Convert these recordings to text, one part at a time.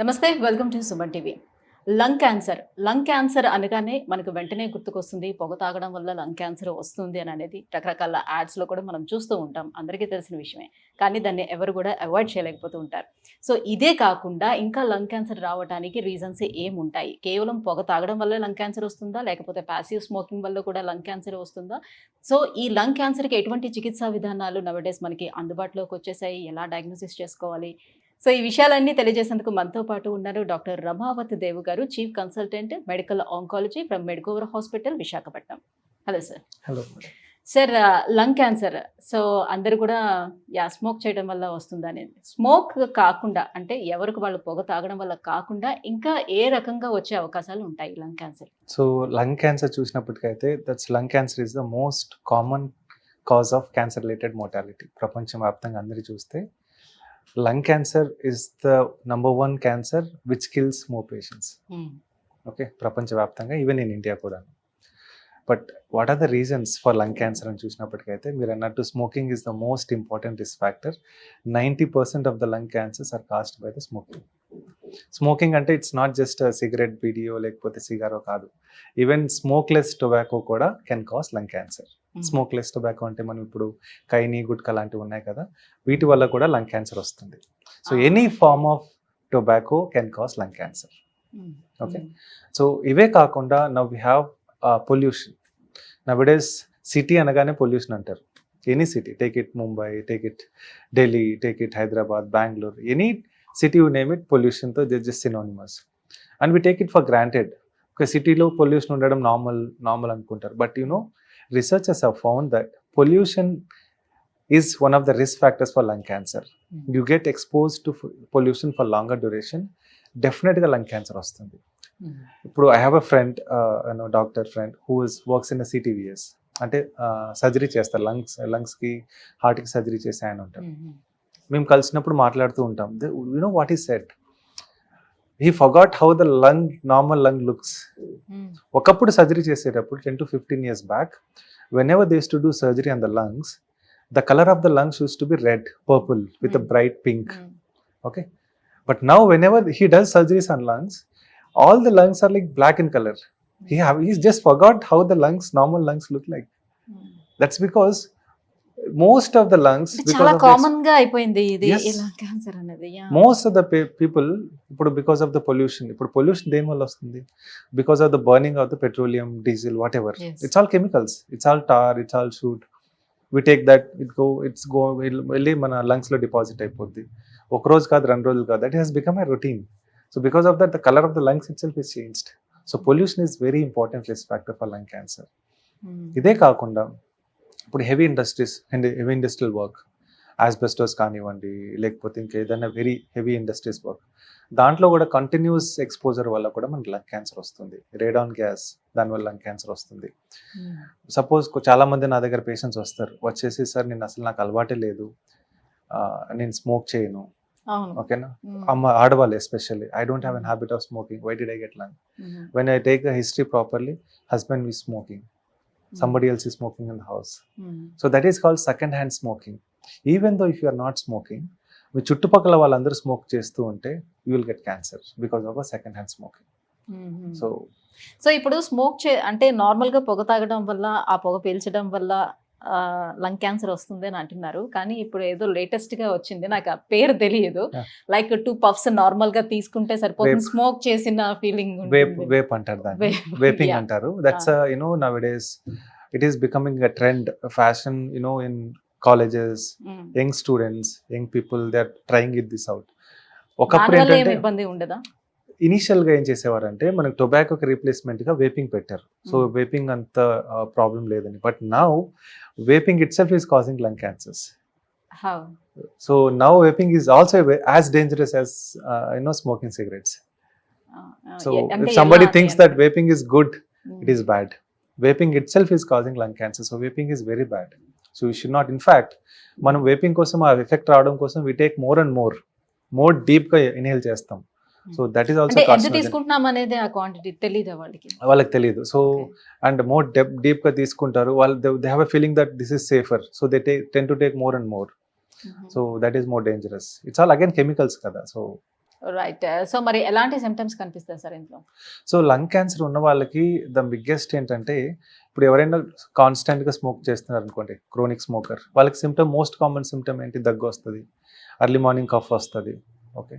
నమస్తే welcome to Suman TV lung cancer lung cancer అనగానే మనకు వెంటనే గుర్తుకొస్తుంది పొగ తాగడం వల్ల లంగ్ క్యాన్సర్ వస్తుంది అని అనేది రకరకాల యాడ్స్లో కూడా మనం చూస్తూ ఉంటాం అందరికీ తెలిసిన విషయమే కానీ దాన్ని ఎవరు కూడా అవాయిడ్ చేయలేకపోతూ ఉంటారు సో ఇదే కాకుండా ఇంకా లంగ్ క్యాన్సర్ రావడానికి రీజన్స్ ఏముంటాయి కేవలం పొగ తాగడం వల్ల లంగ్ క్యాన్సర్ వస్తుందా లేకపోతే ప్యాసివ్ స్మోకింగ్ వల్ల కూడా లంగ్ క్యాన్సర్ వస్తుందా సో ఈ లంగ్ క్యాన్సర్కి ఎటువంటి చికిత్సా విధానాలు నవడేస్ మనకి అందుబాటులోకి వచ్చేసాయి ఎలా డయాగ్నోసిస్ చేసుకోవాలి సో ఈ విషయాలన్నీ తెలియజేసేందుకు మనతో పాటు ఉన్నారు డాక్టర్ రమావతి దేవు గారు chief consultant medical oncology from Medicover hospital Visakhapatnam hello sir hello sir lung cancer so అందరు కూడా యా స్మోక్ చేయడం వల్ల వస్తుందని స్మోక్ కాకుండా అంటే ఎవరికి వాళ్ళు పొగ తాగడం వల్ల కాకుండా ఇంకా ఏ రకంగా వచ్చే అవకాశాలు ఉంటాయి lung cancer so lung cancer చూసినప్పటికైతే that's lung cancer is the most common cause of cancer related mortality ప్రపంచవ్యాప్తంగా అందరూ చూస్తే lung cancer is the number one cancer which kills more patients okay ప్రపంచవ్యాప్తంగా ఈవెన్ ఇన్ ఇండియా కూడా but what are the reasons for lung cancer అని చూసినప్పటికైతే మీరు అన్నట్టు smoking is the most important risk factor ninety percent of the lung cancers are caused by the smoking smoking అంటే it's not just cigarette బీడియో లేకపోతే సిగారో కాదు even smokeless tobacco కూడా can cause lung cancer smokeless tobacco అంటే మనం ఇప్పుడు కైని గుట్కా లాంటివి ఉన్నాయి కదా వీటి వల్ల కూడా లంగ్ క్యాన్సర్ వస్తుంది so any form of tobacco can cause lung cancer okay so ఇవే కాకుండా now we have pollution nowadays city అనగానే పొల్యూషన్ అంటారు any city take it Mumbai take it Delhi take it Hyderabad Bengaluru any city name it పొల్యూషన్తో just just synonymous and we take it for granted ఒక సిటీలో pollution ఉండడం normal normal అనుకుంటారు but you know researchers have found that pollution is one of the risk factors for lung cancer. Mm. You get exposed to pollution for longer duration, definitely lung cancer mm. I వస్తుంది a I have a friend no doctor friend who is works in CTVS అంటే surgery చేస్తారు lungs లంగ్స్కి హార్ట్కి surgery చేసే ఆయన ఉంటారు మేము కలిసినప్పుడు మాట్లాడుతూ ఉంటాం you know what is set he forgot how the lung, normal lung looks. Okappudu hmm. surgery cheseetappudu 10 to 15 years back, whenever they used to do surgery on the lungs, the color of the lungs used to be red, purple with a hmm. bright pink. Hmm. Okay. But now whenever he does surgeries on lungs, all the lungs are like black in color. He's just forgot how the lungs, normal lungs look like. That's because most of the lungs చాలా common గా అయిపోయింది ఇది cancer అనేది most of the people ఇప్పుడు because of the pollution ఇప్పుడు pollution దేని వల్ల వస్తుంది because of the burning of the petroleum diesel whatever it's all chemicals it's all tar it's all soot we take that it go it's go వెళ్ళి మన lungs లో deposit అయిపోద్ది ఒక రోజు కాదు రెండు రోజులు కాదు that has become a routine so because of that the colour of the lungs itself is changed so pollution is very important risk factor for lung cancer ఇదే కాకుండా ఇప్పుడు heavy industries and heavy industrial work asbestos కానివ్వండి లేకపోతే ఇంకేదైనా very heavy industries work దాంట్లో కూడా continuous exposure వల్ల కూడా మనకి లంగ్ క్యాన్సర్ వస్తుంది రేడాన్ గ్యాస్ దానివల్ల లంగ్ క్యాన్సర్ వస్తుంది సపోజ్ hmm. చాలా మంది నా దగ్గర పేషెంట్స్ వస్తారు వచ్చేసి సార్ నేను అసలు నాకు అలవాటే లేదు నేను స్మోక్ చేయను ఓకేనా hmm. అమ్మ ఆడవాళ్ళు especially I don't have an habit of smoking why did I get lung when I take history properly husband we smoking somebody else is smoking in the house. Mm. So that is called second hand smoking. Even though if you are not smoking, మీ చుట్టుపక్కల వాళ్ళందరూ smoke చేస్తూ ఉంటే you will get cancer because of second hand smoking so so ఇప్పుడు smoke చే అంటే నార్మల్గా పొగ తాగడం వల్ల ఆ పొగ పీల్చడం వల్ల లంగ్ క్యాన్సర్ వస్తుంది అని అంటున్నారు కానీ ఇప్పుడు ఏదో లేటెస్ట్ గా వచ్చింది నాకు ఆ పేరు తెలియదు లైక్ టూ పఫ్స్ నార్మల్ గా తీసుకుంటే సరిపోతుంది స్మోక్ చేసిన ఫీలింగ్ వేప్ అంటారు దాన్ని వేపింగ్ అంటారు that's you know nowadays it is becoming a trend fashion you know in colleges young students young people they are trying it this out ఒకప్పుడు ఇబ్బంది ఉండదా ఇనీషియల్ గా ఏం చేసేవారంటే మనకు టొబాకోకి రీప్లేస్మెంట్ గా వేపింగ్ పెట్టారు సో వేపింగ్ hmm. అంత ప్రాబ్లం uh, లేదని but now vaping itself is causing lung cancers. How? So now vaping is also as dangerous as uh, you know smoking cigarettes. Oh, oh, so yeah, if somebody yeah, thinks yeah. that vaping is good, mm. it is bad. Vaping itself is causing lung cancer. So vaping is very bad. So you should not in fact మనం vaping effect ఆ effect రావడం కోసం more take more and more more డీప్గా inhale చేస్తాం so that is also ఎంత తీసుకుంటున్నాం అనేది ఆ క్వాంటిటీ తెలియదు వాళ్ళకి వాళ్ళకి తెలియదు సో అండ్ మోర్ డెప్ డీప్ గా తీసుకుంటారు వాళ్ళు they have a feeling that this is safer so they take tend to take more and more so that is more dangerous it's all again chemicals కదా so right so మరి ఎలాంటి symptoms కనిపిస్తాయి sir ఇంట్లో so lung cancer ఉన్న వాళ్ళకి the biggest ఏంటంటే ఇప్పుడు ఎవరైనా కాన్స్టెంట్గా స్మోక్ చేస్తున్నారు అనుకోండి క్రోనిక్ స్మోకర్ వాళ్ళకి సిమ్టమ్ మోస్ట్ కామన్ సిమ్టమ్ ఏంటి దగ్గు వస్తుంది అర్లీ మార్నింగ్ కఫ్ వస్తుంది ఓకే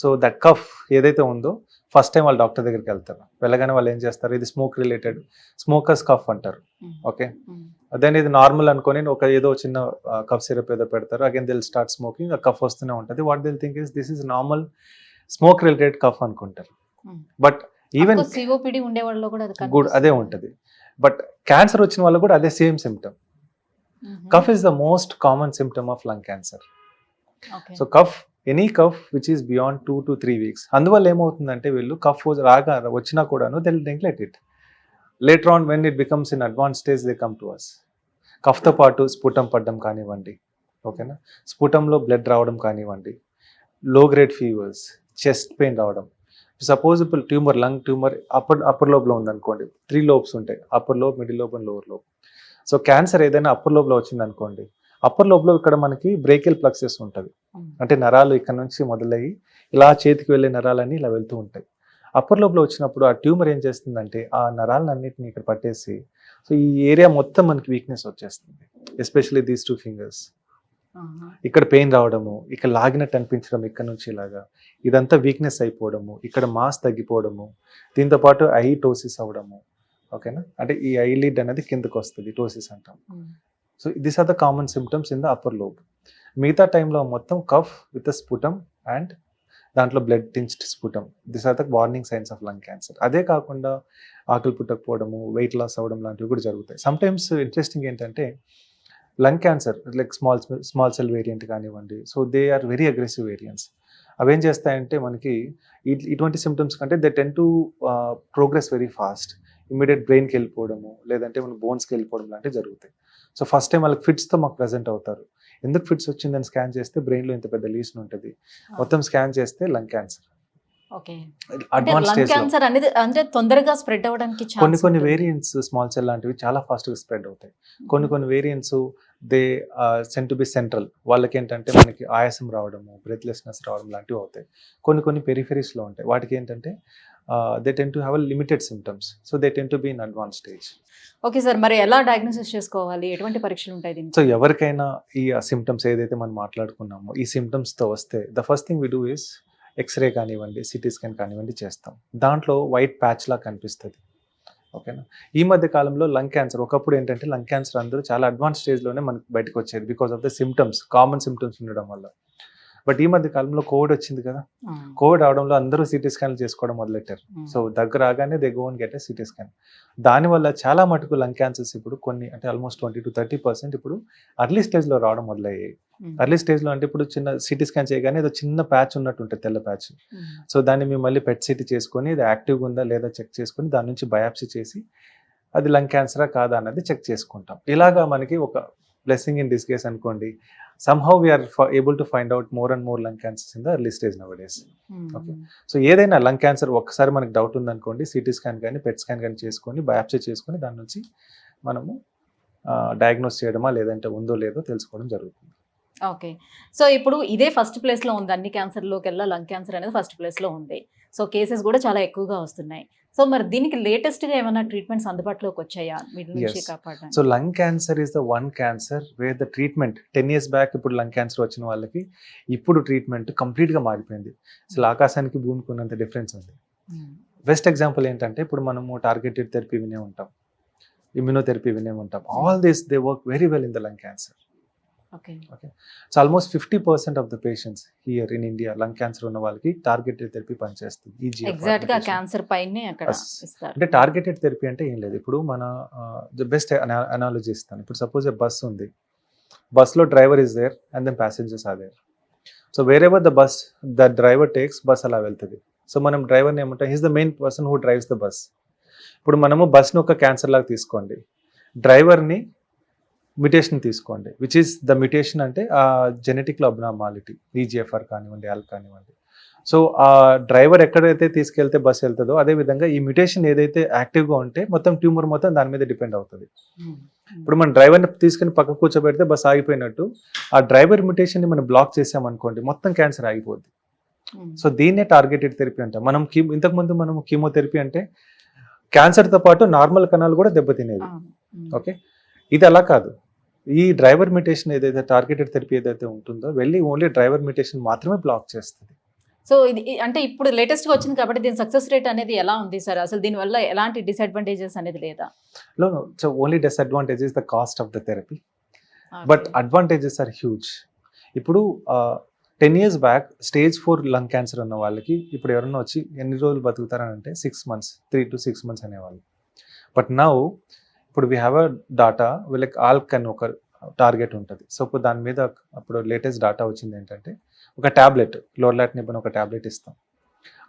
సో ద కఫ్ ఏదైతే ఉందో ఫస్ట్ టైం వాళ్ళు డాక్టర్ దగ్గరికి వెళ్తారు వెళ్ళగానే వాళ్ళు ఏం చేస్తారు ఇది స్మోక్ రిలేటెడ్ స్మోకర్స్ కఫ్ అంటారు ఓకే దెన్ ఇది నార్మల్ అనుకొని ఒక ఏదో చిన్న కఫ్ సిరప్ ఏదో పెడతారు అగైన్ దిల్ స్టార్ట్ స్మోకింగ్ ఆ కఫ్ వస్తూనే ఉంటుంది what they'll think is this is normal smoke related cough అనుకుంటారు బట్ ఈవెన్ సిఓపిడి ఉండే వాళ్ళలో కూడా గుడ్ అదే ఉంటుంది బట్ క్యాన్సర్ వచ్చిన వాళ్ళు కూడా అదే same symptom cough is the most common symptom of lung cancer so cough any cough which is beyond two to three weeks అందువల్ల ఏమవుతుందంటే వీళ్ళు కఫ్ రాగా వచ్చినా కూడాను they'll let it later on when it becomes in advance stage they come to us కఫ్తో పాటు sputum పడ్డం కానివ్వండి ఓకేనా స్ఫుటంలో బ్లడ్ రావడం కానివ్వండి low grade fevers chest pain రావడం సపోజబుల్ tumour lung tumour upper upper లోబ్లో ఉందనుకోండి త్రీ లోబ్స్ ఉంటాయి upper lobe middle lobe and lower lobe so cancer ఏదైనా అప్పర్ లోబ్లో వచ్చిందనుకోండి అప్పర్ లోబ్లో ఇక్కడ మనకి బ్రేకిల్ ప్లక్సెస్ ఉంటుంది అంటే నరాలు ఇక్కడ నుంచి మొదలయ్యి ఇలా చేతికి వెళ్ళే నరాలన్నీ ఇలా వెళ్తూ ఉంటాయి అప్పర్ లోపల వచ్చినప్పుడు ఆ ట్యూమర్ ఏం చేస్తుందంటే ఆ అన్నింటినీ ఇక్కడ పట్టేసి సో ఈ ఏరియా మొత్తం మనకి వీక్నెస్ వచ్చేస్తుంది ఎస్పెషలీ దీస్ టూ ఫింగర్స్ ఇక్కడ పెయిన్ రావడము ఇక్కడ లాగినట్టు అనిపించడం ఇక్కడ నుంచి ఇలాగా ఇదంతా వీక్నెస్ అయిపోవడము ఇక్కడ మాస్ తగ్గిపోవడము దీంతో పాటు ఐ టోసిస్ అవ్వడము ఓకేనా అంటే ఈ ఐ లీడ్ అనేది కిందకు వస్తుంది టోసిస్ అంటాం so this are the common symptoms in the upper lobe మిగతా టైంలో మొత్తం కఫ్ విత్ స్ఫుటం అండ్ దాంట్లో blood tinged sputum this are the warning signs of lung cancer అదే కాకుండా ఆకలి పుట్టకపోవడము వెయిట్ లాస్ అవ్వడం లాంటివి కూడా జరుగుతాయి సమ్టైమ్స్ ఇంట్రెస్టింగ్ ఏంటంటే lung cancer like small small cell variant కానివ్వండి so they are very aggressive variants అవేం చేస్తాయంటే మనకి ఇటువంటి సిమ్టమ్స్ కంటే they tend to progress very fast immediate బ్రెయిన్కి వెళ్ళిపోవడము లేదంటే మన బోన్స్కి వెళ్ళిపోవడం లాంటివి జరుగుతాయి సో ఫస్ట్ టైం వాళ్ళకి ఫిట్స్తో మాకు ప్రజెంట్ అవుతారు ఎందుకు ఫిట్స్ వచ్చిందని స్కాన్ చేస్తే బ్రెయిన్లో ఇంత పెద్ద లీస్ ఉంటుంది మొత్తం స్కాన్ చేస్తే లంగ్ క్యాన్సర్ తొందరగా స్ప్రెడ్ కొన్ని కొన్ని వేరియంట్స్ స్మాల్ సెల్ లాంటివి చాలా ఫాస్ట్గా స్ప్రెడ్ అవుతాయి కొన్ని కొన్ని variants they tend to be central వాళ్ళకి ఏంటంటే మనకి ఆయాసం రావడము బ్రెత్లెస్నెస్ రావడం లాంటివి అవుతాయి కొన్ని కొన్ని పెరిఫెరీస్లో ఉంటాయి వాటికి ఏంటంటే they tend to have limited symptoms so they tend to be in advance stage okay sir మరి ఎలా డయాగ్నోసిస్ చేసుకోవాలి ఎటువంటి పరీక్షలు ఉంటాయి దీనికి సో ఎవరికైనా ఈ సిమ్టమ్స్ ఏదైతే మనం మాట్లాడుకున్నామో ఈ సిమ్టమ్స్తో వస్తే the first thing we do is X ray కానివ్వండి సిటీ స్కాన్ కానివ్వండి చేస్తాం దాంట్లో వైట్ ప్యాచ్ లా కనిపిస్తుంది ఓకేనా ఈ మధ్య కాలంలో లంగ్ క్యాన్సర్ ఒకప్పుడు ఏంటంటే లంగ్ క్యాన్సర్ అందరూ చాలా అడ్వాన్స్ స్టేజ్లోనే మనకు బయటకు వచ్చేది because of the symptoms common symptoms ఉండడం వల్ల బట్ ఈ మధ్య కాలంలో కోవిడ్ వచ్చింది కదా కోవిడ్ అవడంలో అందరూ సిటీ స్కాన్లు చేసుకోవడం మొదలెట్టారు సో దగ్గర రాగానే దగ్గర ఓన్ గెట్ సిటీ స్కాన్ దానివల్ల చాలా మటుకు లంగ్ క్యాన్సర్స్ ఇప్పుడు కొన్ని అంటే almost twenty to thirty percent ఇప్పుడు అర్లీ స్టేజ్లో రావడం మొదలయ్యాయి అర్లీ స్టేజ్లో అంటే ఇప్పుడు చిన్న సిటీ స్కాన్ చేయగానే ఏదో చిన్న ప్యాచ్ ఉన్నట్టు ఉంటుంది తెల్ల ప్యాచ్ సో దాన్ని మేము మళ్ళీ పెట్ సిటీ చేసుకొని ఇది యాక్టివ్గా ఉందా లేదా చెక్ చేసుకొని దాని నుంచి బయాప్సీ చేసి అది లంగ్ క్యాన్సరా కాదా అన్నది చెక్ చేసుకుంటాం ఇలాగా మనకి ఒక బ్లెస్సింగ్ ఇన్ దిస్ కేస్ అనుకోండి somehow we are able to find out more and more lung cancers in the early stage nowadays okay so ఏదైనా లంగ్ క్యాన్సర్ ఒక్కసారి మనకు డౌట్ ఉందనుకోండి సిటీ స్కాన్ కానీ పెట్ స్కాన్ కానీ చేసుకొని బయాప్సీ చేసుకొని దాని నుంచి మనము డయాగ్నోస్ చేయడమా లేదంటే ఉందో లేదో తెలుసుకోవడం జరుగుతుంది ఓకే సో ఇప్పుడు ఇదే ఫస్ట్ ప్లేస్లో ఉంది అన్ని క్యాన్సర్లోకి వెళ్ళా లంగ్ క్యాన్సర్ అనేది ఫస్ట్ ప్లేస్లో ఉంది సో కేసెస్ కూడా చాలా ఎక్కువగా వస్తున్నాయి సో మరి దీనికి లేటెస్ట్ గా ఏమైనా ట్రీట్మెంట్స్ అందుబాటులోకి వచ్చాయా so lung cancer is the one cancer where the treatment ten years back ఇప్పుడు లంగ్ క్యాన్సర్ వచ్చిన వాళ్ళకి ఇప్పుడు ట్రీట్మెంట్ కంప్లీట్ గా మారిపోయింది అసలు hmm. ఆకాశానికి భూమికి ఉన్నంత డిఫరెన్స్ ఉంది బెస్ట్ hmm. ఎగ్జాంపుల్ ఏంటంటే ఇప్పుడు మనము టార్గెటెడ్ థెరపీ వినే ఉంటాం ఇమ్యూనోథెరపీ వినే ఉంటాం all this they work very well in the lung cancer okay so almost fifty percent of the patients here in India lung cancer ఉన్న వాళ్ళకి టార్గెటెడ్ థెరపీ పనిచేస్తుంది ఈ ఎగ్జాక్ట్ గా క్యాన్సర్ పైనే అక్కడ అంటే టార్గెటెడ్ థెరపీ అంటే ఏం లేదు ఇప్పుడు మన ద బెస్ట్ అనాలజీ ఇస్తాను ఇప్పుడు సపోజ్ ఏ బస్ ఉంది లో driver is there and then passengers are there so wherever the bus the driver takes bus అలా వెళ్తుంది సో మనం డ్రైవర్ని ఏమంటాం he's the main person who drives the bus ఇప్పుడు మనము బస్ను ఒక క్యాన్సర్ లాగా తీసుకోండి డ్రైవర్ని మ్యుటేషన్ తీసుకోండి విచ్ ఈస్ ద మ్యుటేషన్ అంటే ఆ జెనెటిక్లో అబ్నార్మాలిటీ ఈజీఎఫ్ఆర్ కానివ్వండి ఎల్ కానివ్వండి సో ఆ డ్రైవర్ ఎక్కడైతే తీసుకెళ్తే బస్ వెళ్తుందో అదేవిధంగా ఈ మ్యుటేషన్ ఏదైతే యాక్టివ్గా ఉంటే మొత్తం ట్యూమర్ మొత్తం దాని మీద డిపెండ్ అవుతుంది hmm. ఇప్పుడు మనం డ్రైవర్ని తీసుకుని పక్క కూర్చోబెడితే బస్ ఆగిపోయినట్టు ఆ డ్రైవర్ మ్యుటేషన్ని మనం బ్లాక్ చేసామనుకోండి మొత్తం క్యాన్సర్ ఆగిపోద్ది సో hmm. దీన్నే టార్గెటెడ్ థెరపీ అంటే మనం కీ ఇంతకుముందు మనం కీమోథెరపీ అంటే క్యాన్సర్తో పాటు నార్మల్ కణాలు కూడా దెబ్బతినేవి ఓకే hmm. ఇది అలా కాదు ఈ డ్రైవర్ మ్యూటేషన్ ఏదైతే టార్గెటెడ్ థెరపీ ఏదైతే ఉంటుందో వెళ్ళి ఓన్లీ డ్రైవర్ మ్యూటేషన్ మాత్రమే బ్లాక్ చేస్తుంది సో ఇది అంటే ఇప్పుడు లేటెస్ట్ గా వచ్చింది కాబట్టి దీని సక్సెస్ రేట్ అనేది ఎలా ఉంది సార్ అసలు దీని వల్ల ఎలాంటి డిసడ్వాంటేజెస్ అనేది లేదా so only disadvantage is the cost of the therapy but advantages are huge ఇప్పుడు ten years back stage four lung cancer ఉన్న వాళ్ళకి ఇప్పుడు ఎవరన్నా వచ్చి ఎన్ని రోజులు బతుకుతారని అంటే six months three to six months అనేవాళ్ళు బట్ నౌ ఇప్పుడు వీ హ్యావ్ అ డాటా వీళ్ళకి ఆల్క్ అని ఒక టార్గెట్ ఉంటుంది సో ఇప్పుడు దాని మీద అప్పుడు లేటెస్ట్ డాటా వచ్చింది ఏంటంటే ఒక ట్యాబ్లెట్ నిబ్బని ఒక ట్యాబ్లెట్ ఇస్తాం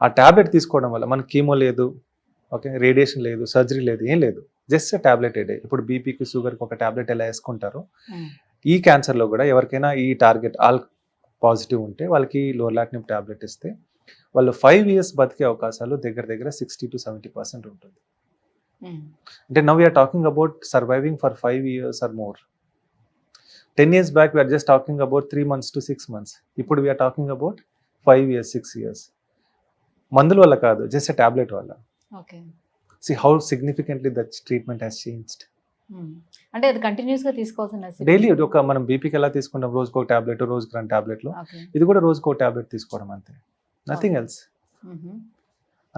ఆ ట్యాబ్లెట్ తీసుకోవడం వల్ల మనకి కీమో లేదు ఓకే రేడియేషన్ లేదు సర్జరీ లేదు ఏం లేదు జస్ట్ ట్యాబ్లెట్ ఏడే ఇప్పుడు బీపీకి షుగర్కి ఒక ట్యాబ్లెట్ ఎలా వేసుకుంటారు hmm. ఈ క్యాన్సర్లో కూడా ఎవరికైనా ఈ టార్గెట్ ఆల్ పాజిటివ్ ఉంటే వాళ్ళకి లోర్లాట్నిబ్ ట్యాబ్లెట్ ఇస్తే వాళ్ళు ఫైవ్ ఇయర్స్ బతికే అవకాశాలు దగ్గర దగ్గర సిక్స్టీ టు సెవెంటీ పర్సెంట్ ఉంటుంది Hmm. అంటే now you're talking about surviving for five years or more ten years back we're just talking about three months to six months ఇప్పుడు we're talking about five years six years మందుల వల్ల కాదు just tablet వల్ల see how significantly that treatment has changed అంటే అది continuous గా తీసుకోవాల్సిన daily ఒక మనం బీపీకి ఎలా తీసుకుంటాం టాబ్లెట్ రోజుకు రెండు టాబ్లెట్లు ఇది కూడా టాబ్లెట్ తీసుకోవడం అంతే నథింగ్ ఎల్స్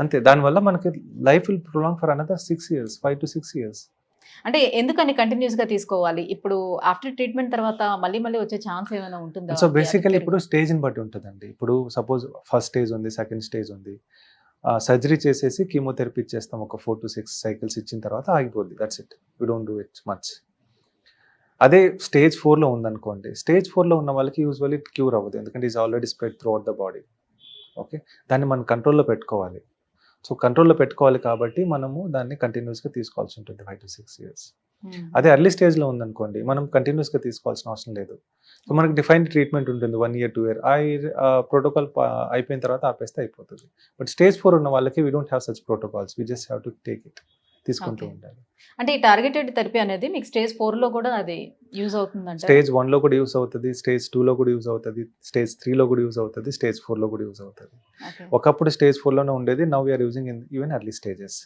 అంతే దానివల్ల మనకి life will prolong for another six years five to six years అంటే ఎందుకని కంటిన్యూస్ గా తీసుకోవాలి ఇప్పుడు ఆఫ్టర్ ట్రీట్మెంట్ తర్వాత మళ్ళీ మళ్ళీ వచ్చే ఛాన్స్ ఏమైనా ఉంటుందా సో బేసికలీ ఇప్పుడు స్టేజ్ ని బట్టి ఉంటుందండి ఇప్పుడు సపోజ్ ఫస్ట్ స్టేజ్ ఉంది సెకండ్ స్టేజ్ ఉంది సర్జరీ చేసేసి కీమోథెరపీ ఇచ్చేస్తాం ఒక ఫోర్ టు సిక్స్ సైకిల్స్ ఇచ్చిన తర్వాత ఆగిపోద్ది that's it we don't do it much అదే స్టేజ్ ఫోర్లో ఉందనుకోండి స్టేజ్ ఫోర్లో ఉన్న వాళ్ళకి యూజువల్లీ క్యూర్ అవ్వదు ఎందుకంటే is already spread throughout the body okay దాన్ని మనం కంట్రోల్లో పెట్టుకోవాలి సో కంట్రోల్లో పెట్టుకోవాలి కాబట్టి మనము దాన్ని కంటిన్యూస్గా తీసుకోవాల్సి ఉంటుంది ఫైవ్ టు సిక్స్ ఇయర్స్ అదే అర్లీ స్టేజ్లో ఉందనుకోండి మనం కంటిన్యూస్గా తీసుకోవాల్సిన అవసరం లేదు సో మనకు డిఫైన్ ట్రీట్మెంట్ ఉంటుంది వన్ ఇయర్ టూ ఇయర్ ఆ ప్రోటోకాల్ అయిపోయిన తర్వాత ఆపేస్తే అయిపోతుంది బట్ స్టేజ్ ఫోర్ ఉన్న వాళ్ళకి we don't have such protocols we just have to take it తీసుకుంటూ ఉండాలి అంటే ఈ టార్గెటెడ్ థెరపీ అనేది మీకు స్టేజ్ ఫోర్లో కూడా అది యూజ్ అవుతుంది స్టేజ్ వన్లో కూడా యూస్ అవుతుంది స్టేజ్ టూలో కూడా యూజ్ అవుతుంది స్టేజ్ త్రీలో కూడా యూజ్ అవుతుంది స్టేజ్ ఫోర్లో కూడా యూజ్ అవుతుంది ఒకప్పుడు స్టేజ్ ఫోర్లోనే ఉండేది now we're using in even early stages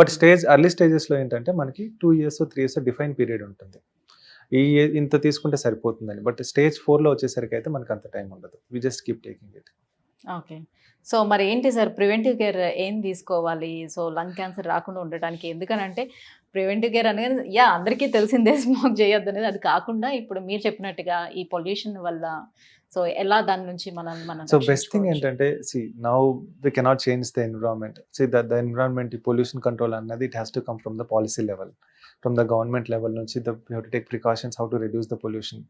but stage early స్టేజెస్లో ఏంటంటే మనకి two years three years define period ఉంటుంది ఈ ఇంత తీసుకుంటే సరిపోతుందని బట్ స్టేజ్ ఫోర్లో వచ్చేసరికి అయితే మనకు అంత టైం ఉండదు we just keep taking it okay so మరి ఏంటి సార్ ప్రివెంటివ్ కేర్ ఏం తీసుకోవాలి సో లంగ్ క్యాన్సర్ రాకుండా ఉండటానికి ఎందుకనంటే ప్రివెంటివ్ కేర్ అనేది యా అందరికీ తెలిసిందే స్మోక్ చేయొద్దు అనేది అది కాకుండా ఇప్పుడు మీరు చెప్పినట్టుగా ఈ పొల్యూషన్ వల్ల సో ఎలా దాని నుంచి మనల్ని మనం సో బెస్ట్ థింగ్ ఏంటంటే see now we cannot change the environment see the the environment ఈ పొల్యూషన్ కంట్రోల్ అన్నది it has to come from the policy level from the government level నుంచి the have to take precautions how to reduce the pollution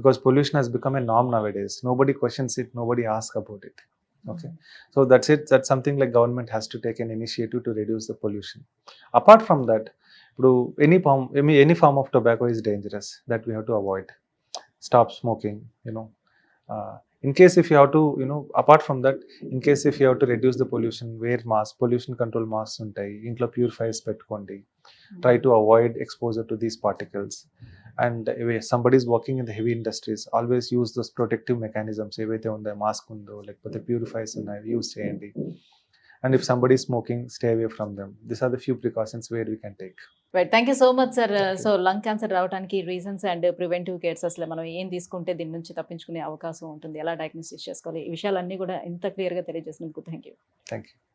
because pollution has become a నామ్ now it is nobody questions it nobody ask about it okay. So that's it. That's something like government has to take an initiative to reduce the pollution. Apart from that, ఇప్పుడు any form any, any form of tobacco is dangerous that we have to avoid. Stop smoking. You know, uh, in case if you have to, you know, apart from that, in case if you have to reduce the pollution, wear mask, pollution control masks ఉంటాయి ఇంట్లో purifiers పెట్టుకోండి try to avoid exposure to these particles and somebody is working in the heavy industries always use those protective mechanisms ఏవైతే ఉందో mask ఉందో లేకపోతే purifiers mm-hmm. ఉన్నాయో use చేయండి and if somebody smoking stay away from them this are the few precautions where we can take right thank you so much sir so lung cancer రావడానికి reasons and preventive cares అసలు మనం ఏం తీసుకుంటే దీని నుంచి తప్పించుకునే అవకాశం ఉంటుంది ఎలా డయాగ్నోసిస్ చేసుకోవాలి ఈ విషయాలన్నీ కూడా ఇంత క్లియర్గా తెలియజేసినందుకు థ్యాంక్ యూ థ్యాంక్ యూ